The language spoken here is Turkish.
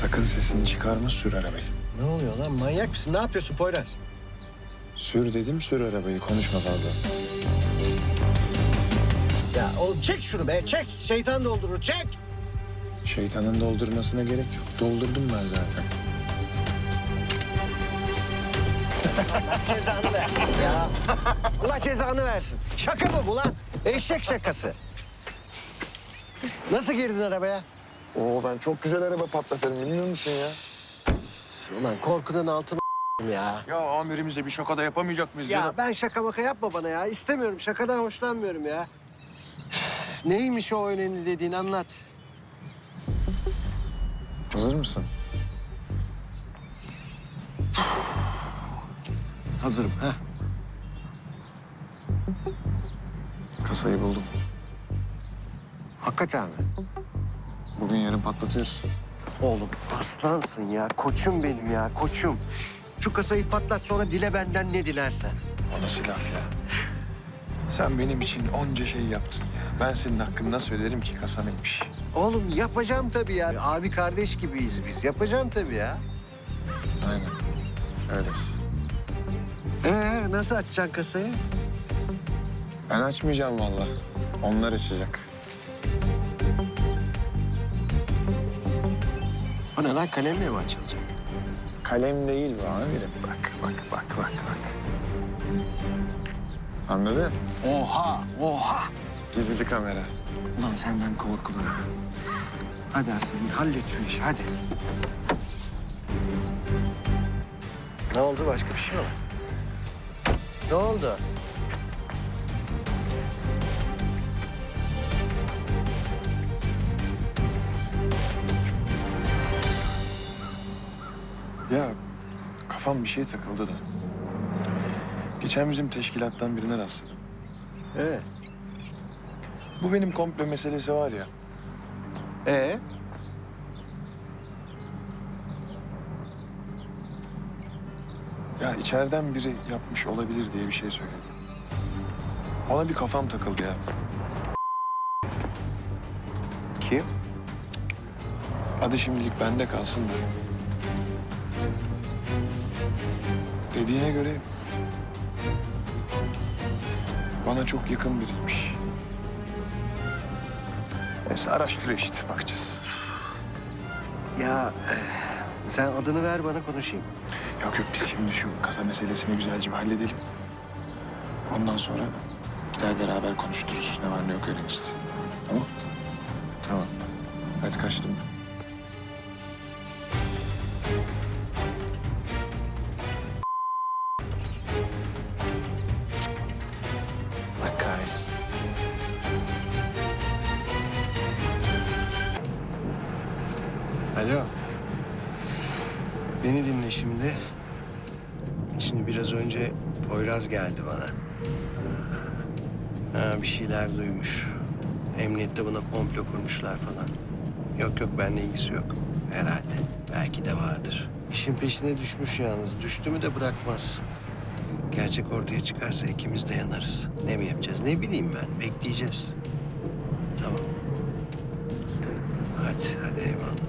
Sakın sesini çıkarma sür arabayı. Ne oluyor lan? Manyak mısın? Ne yapıyorsun Poyraz? Sür dedim sür arabayı konuşma fazla. Ya oğlum çek şunu be çek. Şeytan doldurur çek. Şeytanın doldurmasına gerek yok. Doldurdum ben zaten. Allah cezanı versin ya. Allah cezanı versin. Şaka mı bu lan? Eşek şakası. Nasıl girdin arabaya? Oo ben çok güzel araba patlatırım biliyor musun ya? Ulan korkudan altıma ya. Ya amirimizle bir şaka da yapamayacak mıyız Ya ben şaka maka yapma bana ya. İstemiyorum. Şakadan hoşlanmıyorum ya. Neymiş o önemli dediğin anlat. Hazır mısın? Hazırım. ha. Kasayı buldum. Hakikaten mi? Bugün yarın patlatıyoruz. Oğlum aslansın ya. Koçum benim ya. Koçum. Şu kasayı patlat sonra dile benden ne dilersen. O nasıl laf ya? Sen benim için onca şey yaptın ya. Ben senin hakkını nasıl öderim ki kasa neymiş? Oğlum yapacağım tabii ya. Abi kardeş gibiyiz biz. Yapacağım tabii ya. Aynen. Öylesin. Ee nasıl açacaksın kasayı? Ben açmayacağım vallahi. Onlar açacak. O ne lan kalemle mi açılacak? Kalem değil bu amirim. Bak, bak, bak, bak, bak. Anladın? Oha, oha. Gizli kamera. Ulan senden korkulur ha. Hadi aslanım hallet şu işi hadi. Ne oldu başka bir şey mi var? Ne oldu? Ya kafam bir şeye takıldı da. Geçen bizim teşkilattan birine rastladım. Ee? Bu benim komplo meselesi var ya. Ee? Ya içeriden biri yapmış olabilir diye bir şey söyledi. Ona bir kafam takıldı ya. Kim? Adı şimdilik bende kalsın da. Dediğine göre bana çok yakın biriymiş. Neyse araştırıyor işte bakacağız. Ya eh, sen adını ver bana konuşayım. Yok yok biz şimdi şu kasa meselesini güzelce bir halledelim. Ondan sonra gider beraber konuştururuz. Ne var ne yok öğreniriz. Tamam? Tamam. Hadi kaçtım. Alo. Beni dinle şimdi. Şimdi biraz önce Poyraz geldi bana. Ha, bir şeyler duymuş. Emniyette buna komplo kurmuşlar falan. Yok yok benimle ilgisi yok. Herhalde. Belki de vardır. İşin peşine düşmüş yalnız. Düştü mü de bırakmaz. Gerçek ortaya çıkarsa ikimiz de yanarız. Ne mi yapacağız? Ne bileyim ben. Bekleyeceğiz. Tamam. Hadi, hadi eyvallah.